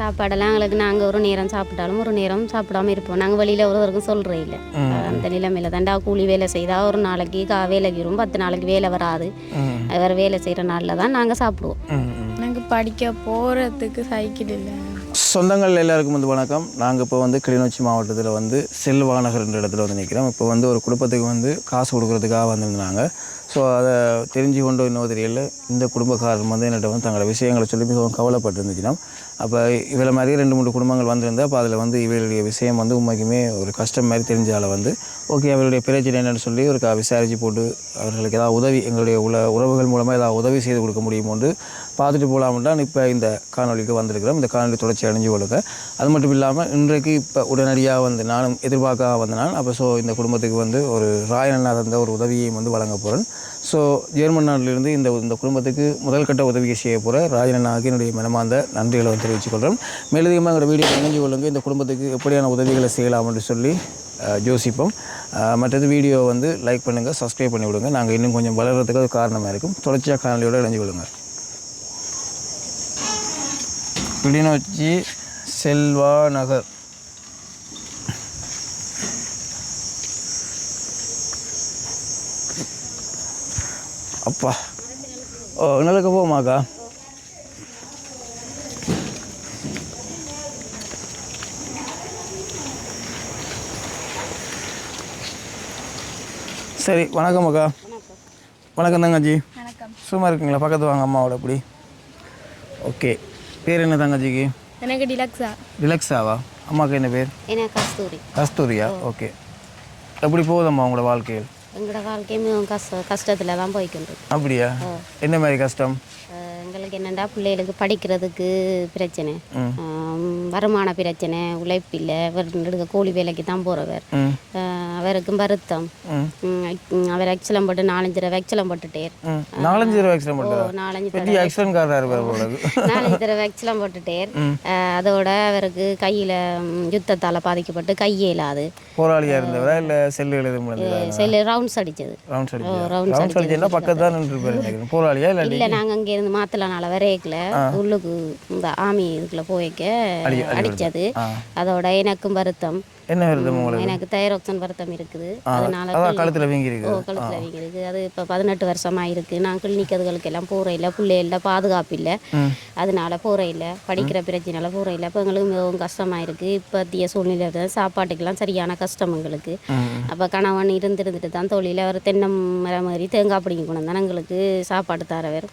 சாப்பாடெல்லாம் எங்களுக்கு நாங்கள் ஒரு நேரம் சாப்பிட்டாலும் ஒரு நேரம் சாப்பிடாம இருப்போம். நாங்கள் வெளியில் ஒருவருக்கும் சொல்கிறே இல்லை அந்த நிலைமையில தாண்டா கூலி வேலை செய்தால் ஒரு நாளைக்கு கா வேலைக்கு வரும் பத்து நாளைக்கு வேலை வராது. வேறு வேலை செய்கிற நாளில் தான் நாங்கள் சாப்பிடுவோம். எனக்கு படிக்க போகிறதுக்கு சைக்கிள் இல்லை. சொந்தங்கள் எல்லாருக்கும் வந்து வணக்கம். நாங்கள் இப்போ வந்து கிளிநொச்சி மாவட்டத்தில் வந்து செல்வாநகர் என்ற இடத்துல வந்து நிற்கிறோம் இப்போ வந்து ஒரு குடும்பத்துக்கு வந்து காசு கொடுக்கறதுக்காக வந்திருந்தாங்க. ஸோ அதை தெரிஞ்சு கொண்டு இன்னும் தெரியல. இந்த குடும்பக்காரர் வந்து என்னிட்ட வந்து தங்களோட விஷயங்களை சொல்லி மிகவும் கவலைப்பட்டு இருந்துச்சுன்னா அப்போ இவளை மாதிரி ரெண்டு மூணு குடும்பங்கள் வந்திருந்தா அப்போ அதில் வந்து இவளுடைய விஷயம் வந்து உண்மைக்குமே ஒரு கஷ்டம் மாதிரி தெரிஞ்சால வந்து ஓகே அவளுடைய பிரச்சனை என்னென்னு சொல்லி ஒரு க- விசாரிச்சு போட்டு அவர்களுக்கு ஏதாவது உதவி எங்களுடைய உல உறவுகள் மூலமாக ஏதாவது உதவி செய்து கொடுக்க முடியுமோன்று பார்த்துட்டு போகலாம்னு இப்போ இந்த காணொளிக்கு வந்திருக்கிறோம். இந்த காணொலி தொடர்ச்சி அடைஞ்சு கொடுக்க அது மட்டும் இல்லாமல் இன்றைக்கு இப்போ உடனடியாக வந்து நானும் எதிர்பார்க்க வந்தேன் அப்போ ஸோ இந்த குடும்பத்துக்கு வந்து ஒரு ராயண்ணா தந்த ஒரு உதவியையும் வந்து வழங்க போகிறேன் ஸோ ஜெர்மன் நாட்டிலிருந்து இந்த இந்த குடும்பத்துக்கு முதல் கட்ட உதவியை செய்ய போகிற ராஜனாக என்னுடைய மனமார்ந்த நன்றிகளை வந்து தெரிவித்துக் கொள்கிறோம் மேலதிகமாக எங்களோட வீடியோ இணைஞ்சு கொள்ளுங்க. இந்த குடும்பத்துக்கு எப்படியான உதவிகளை செய்யலாம் என்று சொல்லி ஜோசிப்போம். மற்றது வீடியோ வந்து லைக் பண்ணுங்கள் சப்ஸ்கிரைப் பண்ணி விடுங்க. நாங்கள் இன்னும் கொஞ்சம் வளர்கிறதுக்கு அது காரணமாக இருக்கும். தொடர்ச்சியாக காணொலியோடு இணைஞ்சு கொள்ளுங்க. கிளிநொச்சி செல்வா நகர். அப்பா. ஓ இன்னலுக்கு போமாக்கா சரி வணக்கம் அக்கா. வணக்கம் தங்கச்சி. வணக்கம். சும்மா இருக்கீங்களா? பக்கத்து வாங்க அம்மாவோட எப்படி ஓகே. பேர் என்ன தங்கச்சிக்கு? எனக்கு டிலக்ஸா. ரிலாக்ஸாவா அம்மாவுக்கு என்ன பேர்? கஸ்தூரி. கஸ்தூரியா? ஓகே. எப்படி போகுதம்மா உங்களோட வாழ்க்கையில்? எங்களோட வாழ்க்கை மிகவும் கஷ்ட கஷ்டத்தில் தான் போய்க்கிட்டு. அப்படியா என்ன மாதிரி கஷ்டம்? எங்களுக்கு என்னென்னா பிள்ளைகளுக்கு படிக்கிறதுக்கு பிரச்சனை. வருமான பிரச்சனை உழைப்பில்லை அவர் கூலி வேலைக்கு தான் போகிறவர் அவருக்கும் வருத்தம். அவர் எக்ஸலம் போட்டு நாலஞ்சு தடவை எக்ஸலம் போட்டுட்டேர். நாலஞ்சு தடவை ஓ பண்ணுறா நாலஞ்சு ஆக்சிடென்ட்காரராக இருப்பார் போல நாலஞ்சு தடவை எக்ஸலம் போட்டுட்டேர். அதோட அவருக்கு கையில் யுத்தத்தால் பாதிக்கப்பட்டு கையே இல்லாது. போராளியாக இருந்தவரா? இல்லை செல்லு எழுத முடியல செல்லு ரவுண்ட்ஸ் அடிச்சது. ரவுண்ட்ஸ் அடிச்சு rounds ரவுண்ட்ஸ் அடிச்சுன்னா பக்கத்து தான் நினைக்கிறேன் போராளியா இல்லாட்டி இல்லை நாங்கள் அங்கேருந்து மாத்தலனால வரையக்கல உள்ளுக்கு இந்த ஆமி இதுக்குள்ள போய்க்க அடிச்சது. அதோட எனக்கும் வருத்தம். என்ன வருது உங்களுக்கு? எனக்கு தைராக்சன் வருத்தம் இருக்குது. அதனால அதான் கழுத்தில் வீங்கி இருக்கு கழுத்தில் அவங்க இருக்குது அது இப்போ பதினெட்டு வருஷமா இருக்கு. நான் கிளினிக் அதுகளுக்கு எல்லாம் போகிற இல்லை பிள்ளை இல்லை. பாதுகாப்பு இல்லை அதனால போகிற இல்லை படிக்கிற பிரச்சனையால போகிற இல்லை இப்போ எங்களுக்கு மிகவும் கஷ்டமாக இருக்குது இப்போத்திய சூழ்நிலை தான் சாப்பாட்டுக்கெல்லாம் சரியான கஷ்டம் எங்களுக்கு. அப்போ கணவன் இருந்திருந்துட்டு தான் தொழில அவர் தென்னை மரம் மாதிரி தேங்காய் பிடிங்கி கொண்டு வந்தால் எங்களுக்கு சாப்பாடு தரவர்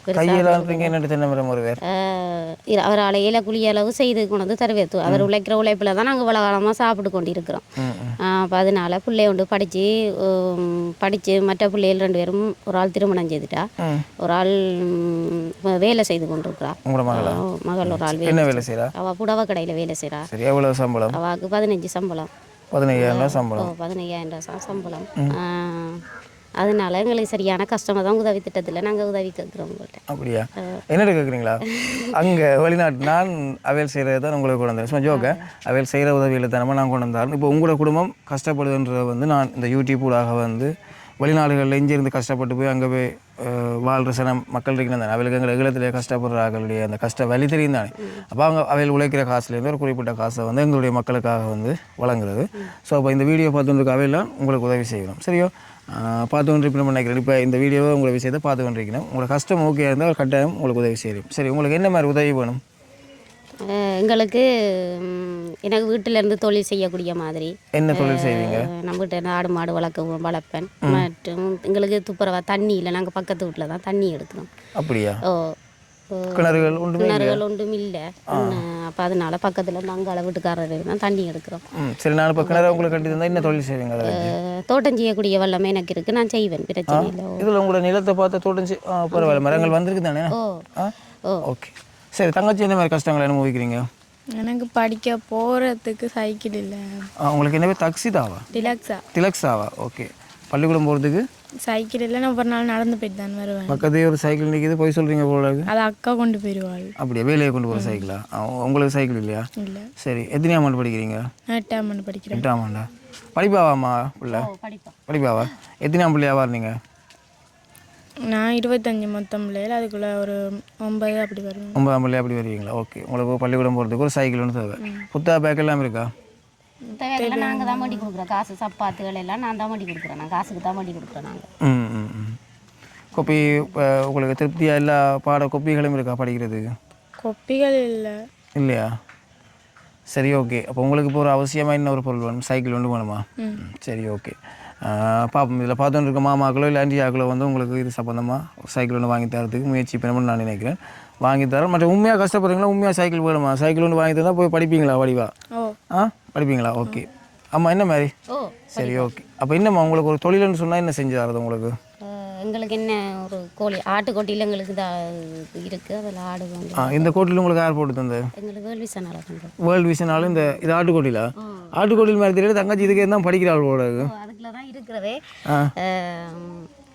அவரால் இலை குழி அளவு செய்து கொண்டு வந்து தருவேத்து அவர் உழைக்கிற உழைப்பில் தான் நாங்கள் இவ்வளோ காலமாக சாப்பிட்டு கொண்டு இருக்கிறோம் அப்போ அதனால பிள்ளைய கொண்டு படித்து படித்து மற்ற பிள்ளைகள் ரெண்டு பேரும் ஒரு ஆள் திருமணம் செய்துட்டா ஒரு ஆள் வேலை செய்து கொண்டு இருக்கிறா உங்களோட மகளா? ஒரு ஆள் வேலை என்ன வேலை செய்கிறா அவள் புடவை கடையில் வேலை செய்கிறா சரி எவ்வளோ சம்பளம்? அவளுக்கு பதினஞ்சு சம்பளம். பதினையாயிரம் சம்பளம். பதினையாயிரம் ரூபா சம்பளம். அதனால எங்களுக்கு சரியான கஷ்டமாக தான் உதவி திட்டத்தில் நாங்கள் உதவி கேட்குறோம் உங்கள்கிட்ட அப்படியா? என்னட்டு கேட்குறீங்களா அங்கே வெளிநாட்டு நான் அவையல் செய்கிறது தான் உங்களுக்கு கொண்டு வந்தேன். சும்மா ஜோக்க அவையல் செய்கிற உதவியில் தானமாக நான் கொண்டு வந்தாலும் இப்போ உங்களோட குடும்பம் கஷ்டப்படுதுன்றத வந்து நான் இந்த யூடியூப் ஊடாக வந்து வெளிநாடுகளில் இருந்து கஷ்டப்பட்டு போய் அங்கே போய் வாழ்ற சில மக்கள் இருக்கிறாங்க அவளுக்கு எங்கள் எங்களத்திலே கஷ்டப்படுறாங்களுடைய அந்த கஷ்ட வழி தெரியும் தானே. அப்போ அவங்க அவையில் உழைக்கிற காசுலேருந்து ஒரு குறிப்பிட்ட காசை வந்து எங்களுடைய மக்களுக்காக வந்து வழங்குறது. ஸோ அப்போ இந்த வீடியோ பார்த்துட்டு அவையெல்லாம் உங்களுக்கு உதவி செய்யணும். சரியோ? பார்த்து கொண்டிருப்பேன் நினைக்கிறேன் இப்போ இந்த வீடியோவை உங்களை விஷயத்தை பார்த்து கொண்டிருக்கணும் உங்களோட கஷ்டம் ஓகே இருந்தால் கட்டாயம் உங்களுக்கு உதவி செய்யும் சரி உங்களுக்கு என்ன மாதிரி உதவி வேணும்? எங்களுக்கு எனக்கு வீட்டில இருந்து தொழில் செய்யக்கூடிய மாதிரி. என்ன தொழில் செய்வீங்க? நம்ம வீட்டில் ஆடு மாடு வளர்க்க வளர்ப்பேன். மற்றும் எங்களுக்கு துப்புரவா தண்ணி இல்லை நாங்கள் பக்கத்து வீட்டில் தான் தண்ணி எடுக்கிறோம் அப்படியா? ஓ, கிணறுகள் உண்டு கிணறுகள் ஒன்றும் இல்லை. அப்போ அதனால பக்கத்தில் இருந்து அங்காள வீட்டுக்காரர் தான் தண்ணி எடுக்கிறோம். சரி நான் இப்போ கிணறு உங்களுக்கு கட்டி தந்தால் என்ன தொழில் செய்வீங்க தோட்டம் செய்யக்கூடிய வல்லமை எனக்கு இருக்குது நான் செய்வேன். பிரச்சனை இல்லை. இதில் உங்களோட நிலத்தை பார்த்து தோட்டஞ்சு ஆ பரவாயில்ல. மரங்கள் வந்திருக்கு தானே? ஓ. ஆ? ஓ. ஓகே. சரி தங்கச்சி என்ன மாதிரி கஷ்டங்களை அனுபவிக்கிறீங்க? எனக்கு படிக்க போகிறதுக்கு சைக்கிள் இல்லை. உங்களுக்கு என்ன பேர்? தக்ஸிதாவா டிலக்ஸா திலக்ஸாவா ஓகே. பள்ளிக்கூடம் போகிறதுக்கு சைக்கிள் இல்லை நான் ஒரு நாள் நடந்து போயிட்டு தான் வருவேன். பக்கத்தே ஒரு சைக்கிள் நிற்கிது போய் சொல்கிறீங்க போல இருக்கு. அது அக்கா கொண்டு போயிடுவாள் அப்படியா? வேலையை கொண்டு போகிற சைக்கிளா? உங்களுக்கு சைக்கிள் இல்லையா? இல்லை. சரி எத்தனையாம் ஆண்டு படிக்கிறீங்க? எட்டாம் ஆண்டு படிக்கிறேன். எட்டாம் ஆண்டா படிப்பாவாம்மா பிள்ளை? படிப்பாவா? எத்தனாம் பிள்ளையாவா இருந்தீங்க நான் இருபத்தஞ்சி மொத்தம் பிள்ளைகள் அதுக்குள்ளே ஒரு ஒன்பது அப்படி வருவேன். ஒன்பதாம் பள்ளி அப்படி வருவீங்களா? ஓகே. உங்களுக்கு பள்ளிக்கூடம் போகிறதுக்கு ஒரு சைக்கிள் ஒன்று தேவை. புத்தா பேக் எல்லாம் இருக்கா தேவையில்லை நாங்கள் தான் வண்டி கொடுக்குறோம். காசு சப்பாத்துகள் எல்லாம் நான் தான் வண்டி கொடுக்குறேன் நான் காசுக்கு தான் வண்டி கொடுக்குறோம் நாங்கள் ம் ம் ம். கொப்பி உங்களுக்கு திருப்தியாக எல்லா பாட கொப்பிகளும் இருக்கா படிக்கிறதுக்கு கொப்பிகள் இல்லை. இல்லையா? சரி ஓகே. அப்போ உங்களுக்கு இப்போ ஒரு அவசியமாக இன்னொரு பொருள் வேணும்? சைக்கிள் ஒன்று வேணுமா? ம், சரி ஓகே. பார்ப்போம் இதில் பார்த்துட்டு இருக்க மாமாக்களோ இல்லை ஆண்டியாக்களோ வந்து உங்களுக்கு இது சம்மந்தமாக ஒரு சைக்கிள் ஒன்று வாங்கி தரதுக்கு முயற்சி பண்ணணும்னு நான் நினைக்கிறேன். வாங்கி தரேன் மற்ற உண்மையாக கஷ்டப்படுறீங்களா? உண்மையாக சைக்கிள் வேணுமா? சைக்கிள் ஒன்று வாங்கி தந்தால் போய் படிப்பீங்களா வடிவா? ஆ? படிப்பீங்களா? ஓகே. ஆமாம் என்ன மாதிரி? சரி ஓகே. அப்போ என்னம்மா உங்களுக்கு ஒரு தொழில்னு சொன்னால் என்ன செஞ்சு தரது உங்களுக்கு? எங்களுக்கு என்ன ஒரு கோழி ஆட்டுக்கோட்டியில் எங்களுக்கு இருக்குது அதில் ஆடு ஆ இந்த கோட்டில் உங்களுக்கு யார் போட்டு தந்தது? எங்களுக்கு வேள்வி சனால பண்ணுறோம் வேர்ல்டு விஷனாலும் இந்த இது ஆட்டுக்கோட்டிலா? ஆட்டுக்கோட்டில் மாதிரி தெரியல தங்கச்சி இதுக்கு தான் படிக்கிறாள் போல. அதுக்குள்ள தான் இருக்கிறதே.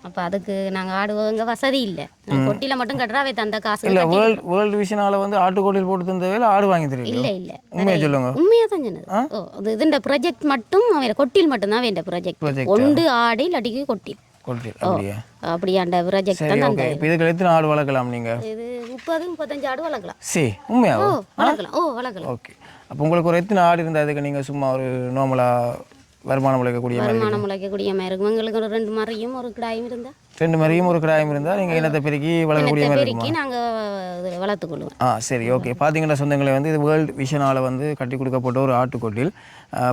அப்போ அதுக்கு நாங்கள் ஆடுவங்க வசதி இல்லை. கொட்டியில் மட்டும் கட்டுறாவே தந்த காசு இல்லை வேர்ல்டு வேர்ல்டு விஷனால வந்து ஆட்டுக்கோட்டில் போட்டு தந்தவே இல்லை ஆடு வாங்கி தெரியல இல்லை இல்லை. உண்மையை சொல்லுங்க. உண்மையாக தான் சொன்னது. ஓ அது இதுண்ட ப்ராஜெக்ட் மட்டும் அவன் கொட்டில் மட்டும்தான் வேண்ட ப்ராஜெக்ட் ஒன்று ஆடு இல்லாட்டிக்கு கொட்டில். கோட்டில் அப்படியா? அப்படியாண்ட ப்ராஜெக்ட் தான் இப்போ இதுக்கு எத்தனை ஆடு வளர்க்கலாம் நீங்கள் இது முப்பது முப்பத்தஞ்சு ஆடு வளர்க்கலாம். சரி ஓ வளர்க்கலாம். ஓ வளர்க்கலாம். ஓகே. அப்போ உங்களுக்கு ஒரு எத்தனை ஆடு இருந்தால் அதுக்கு நீங்கள் சும்மா ஒரு நார்மலாக வருமானம் உழைக்கக்கூடிய வருமானம் முளைக்கக்கூடிய மாதிரி இருக்கும். எங்களுக்கு ஒரு ரெண்டு மறையும் ஒரு கிடாயும் இருந்தால் ரெண்டு மாதிரியும் ஒரு கிடாயம் இருந்தால் நீங்கள் இனத்தை பெருக்கி வளர்க்கக்கூடிய மாதிரி இருக்குமா? நாங்கள் வளர்த்துக்கொள்ளுவோம் ஆ சரி ஓகே. பார்த்தீங்கன்னா சொந்தங்களே வந்து இது வேர்ல்டு விஷனால் வந்து கட்டி கொடுக்கப்பட்ட ஒரு ஆட்டுக்கொட்டில்.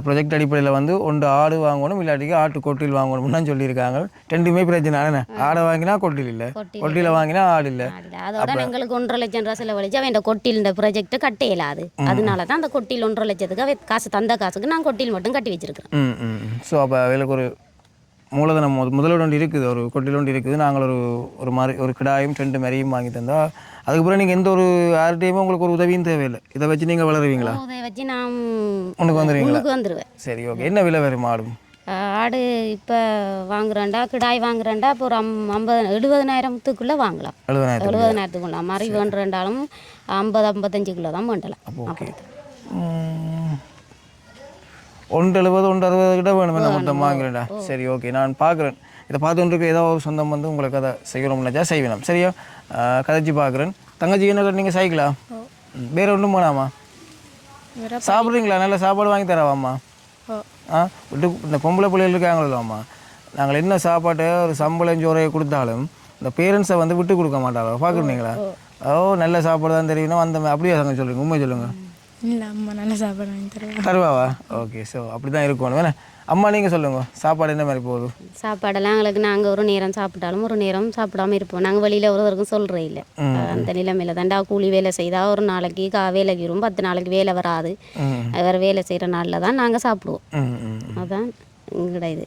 ப்ரொஜெக்ட் அடிப்படையில் வந்து ஒன்று ஆடு வாங்கணும் இல்லாட்டிக்கு ஆட்டு கொட்டில் வாங்கணும்னு சொல்லியிருக்காங்க. ரெண்டுமே பிரச்சனை என்ன ஆடை வாங்கினா கொட்டில் இல்லை. கொட்டில் கொட்டியில் வாங்கினா ஆடு இல்லை. அதோட எங்களுக்கு ஒன்றரை லட்சம் ரூபா செலவழிச்சு அவன் இந்த கொட்டில் இந்த ப்ராஜெக்ட் கட்ட இயலாது. அதனால தான் அந்த கொட்டில் ஒன்றரை லட்சத்துக்கு காசு தந்த காசுக்கு நான் கொட்டில் மட்டும் கட்டி ம் ஸோ அப்போ அதில் ஒரு மூலதனம் மொத- முதலீடு ஒன்று இருக்குது ஒரு கொட்டில் ஒன்று இருக்குது. நாங்கள் ஒரு ஒரு மாதிரி ஒரு கிடாயும் ரெண்டு மரியும் வாங்கி தந்தால் அதுக்கப்புறம் நீங்கள் எந்த ஒரு யார்கிட்டையுமே உங்களுக்கு ஒரு உதவியும் தேவையில்லை. இதை வச்சு நீங்கள் வளருவீங்களா? அதை வச்சு நான் உனக்கு வந்துடுவீங்களா வந்துடுவேன் சரி ஓகே. என்ன விலை வரும் ஆடும்? ஆடு இப்போ வாங்குறேன்டா கிடாய் வாங்குறேன்டா இப்போ ஒரு அம் ஐம்பது எழுபதனாயிரத்துக்குள்ளே வாங்கலாம். எழுபதாயிரத்து எழுபதனாயிரத்துக்குள்ள. மாதிரி வேண்டுறாலும் ஐம்பது ஐம்பத்தஞ்சுக்குள்ளே தான் வேண்டலாம். அப்படி. ஒன்று எழுபது ஒன்று அறுபது கிட்ட வேணும்? என்ன மொத்தம் வாங்குறேன்டா சரி ஓகே. நான் பார்க்குறேன் இதை பார்த்துட்டு ஏதோ ஒரு சொந்தம் வந்து உங்களுக்கு அதை செய்யணும் நினச்சா செய்வேன் சரியா? கதைச்சி பார்க்குறேன் தங்கச்சி என்ன நீங்கள் சைக்கிளா. வேற ஒன்றும் போனாமா? சாப்பிட்றீங்களா? நல்ல சாப்பாடு வாங்கி தரவாம்மா? ஆ விட்டு இந்த பொம்பளை பிள்ளைகள் இருக்காங்களோம்மா நாங்கள் என்ன சாப்பாட்டை ஒரு சம்பளம் சோறையை கொடுத்தாலும் இந்த பேரண்ட்ஸை வந்து விட்டு கொடுக்க மாட்டாங்க. பார்க்குறீங்களா? ஓ. நல்ல சாப்பாடு தான் தெரியணும் அந்த அப்படியே சொல்லுங்க உண்மை சொல்லுங்கள் இல்லை அம்மா நல்ல சாப்பாடு வாங்கி தருவா தருவாவா? ஓகே ஸோ அப்படி தான் இருக்கணும் வேணா அம்மா நீங்கள் சொல்லுங்க. சாப்பாடு என்ன மாதிரி போகுது? சாப்பாடெல்லாம் எங்களுக்கு நாங்கள் ஒரு நேரம் சாப்பிட்டாலும் ஒரு நேரம் சாப்பிடாம இருப்போம். நாங்கள் வெளியில் ஒருவருக்கும் சொல்கிறே இல்லை. அந்த நிலைமையில தாண்டா கூலி வேலை செய்தால் ஒரு நாளைக்கு கா வேலைக்கு வரும். பத்து நாளைக்கு வேலை வராது. வேறு வேலை செய்கிற நாளில் தான் நாங்கள் சாப்பிடுவோம். அதான் எங்களோட இது.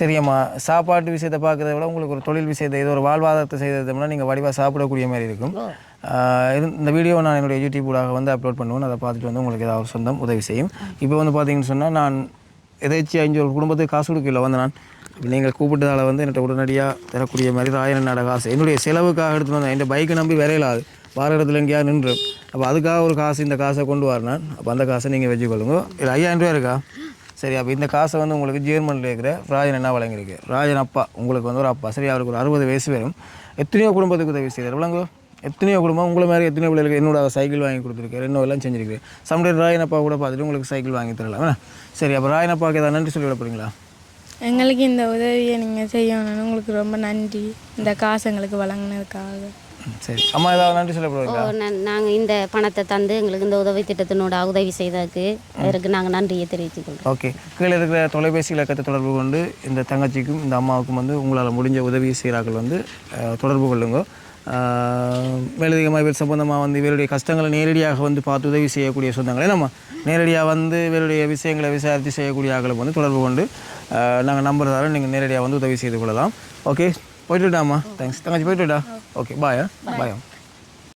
சரியம்மா சாப்பாட்டு விஷயத்தை பார்க்கறத விட உங்களுக்கு ஒரு தொழில் விஷயத்தை ஏதோ ஒரு வாழ்வாதாரத்தை செய்ததுனா நீங்கள் வடிவாக சாப்பிடக்கூடிய மாதிரி இருக்கும். இது- இந்த வீடியோ நான் என்னுடைய யூடியூபூடாக வந்து அப்லோட் பண்ணுவேன். அதை பார்த்துட்டு வந்து உங்களுக்கு ஏதாவது சொந்தம் உதவி செய்யும். இப்போ வந்து பார்த்தீங்கன்னு சொன்னால் நான் எதாச்சும் அஞ்சு ஒரு குடும்பத்துக்கு காசு கொடுக்கல வந்து நான் நீங்கள் கூப்பிட்டதால் வந்து என்கிட்ட உடனடியாக தரக்கூடிய மாதிரி ஆயிரம் என்னோட காசு என்னுடைய செலவுக்காக எடுத்து வந்தேன். என் பைக்கை நம்பி விரையலாது வார இடத்துல எங்கேயா நின்று. அப்போ அதுக்காக ஒரு காசு இந்த காசை கொண்டு வரேன் அப்போ அந்த காசை நீங்கள் வச்சுக்கொள்ளுங்க. இது ஐயாயிரம் ரூபா இருக்கா? சரி அப்போ இந்த காசை வந்து உங்களுக்கு ஜேர்மனில் இருக்கிற ராஜன் என்ன வழங்கியிருக்கு. ராஜன் அப்பா உங்களுக்கு வந்து ஒரு அப்பா. சரி அவருக்கு ஒரு அறுபது வயசு வரும். எத்தனையோ குடும்பத்துக்கு உதவி செய்தார். விளங்கு. எத்தனையோ குடும்பம் உங்களை மாதிரி எத்தனையோ பிள்ளைகளுக்கு என்னோட சைக்கிள் வாங்கி கொடுத்துருக்காரு. இன்னும் எல்லாம் செஞ்சிருக்கு சம்டைம் ராயனப்பா கூட பார்த்துட்டு உங்களுக்கு சைக்கிள் வாங்கி தரலாம். வேணா சரி அப்போ ராயனப்பாவுக்கு ஏதாவது நன்றி சொல்லிவிட போகிறீங்களா எங்களுக்கு இந்த உதவியை நீங்கள் செய்யணும்னு உங்களுக்கு ரொம்ப நன்றி. இந்த காசு எங்களுக்கு வழங்கினதுக்காக. சரி. அம்மா ஏதாவது நன்றி சொல்ல போகிறீங்களா நாங்கள் இந்த பணத்தை தந்து எங்களுக்கு இந்த உதவி திட்டத்தினோட உதவி செய்ததுக்கு அதற்கு நாங்கள் நன்றியை தெரிவித்துக்கொள்கிறோம். ஓகே. கீழே இருக்கிற தொலைபேசி இலக்கத்தை தொடர்பு கொண்டு இந்த தங்கச்சிக்கும் இந்த அம்மாவுக்கும் வந்து உங்களால் முடிஞ்ச உதவி செய்கிறார்கள் வந்து தொடர்பு கொள்ளுங்க. மேலதிகமாக இவர் சம்பந்தமாக வந்து இவருடைய கஷ்டங்களை நேரடியாக வந்து பார்த்து உதவி செய்யக்கூடிய சொந்தங்களே நம்ம நேரடியாக வந்து இவருடைய விஷயங்களை விசாரித்து செய்யக்கூடிய ஆட்களை வந்து தொடர்பு கொண்டு நாங்கள் நம்பர் தரோம் நீங்கள் நேரடியாக வந்து உதவி செய்து கொள்ளலாம். ஓகே. போயிட்டுட்டாம்மா தேங்க்ஸ் தங்கச்சி போயிட்டுட்டா ஓகே பாயா பாயம்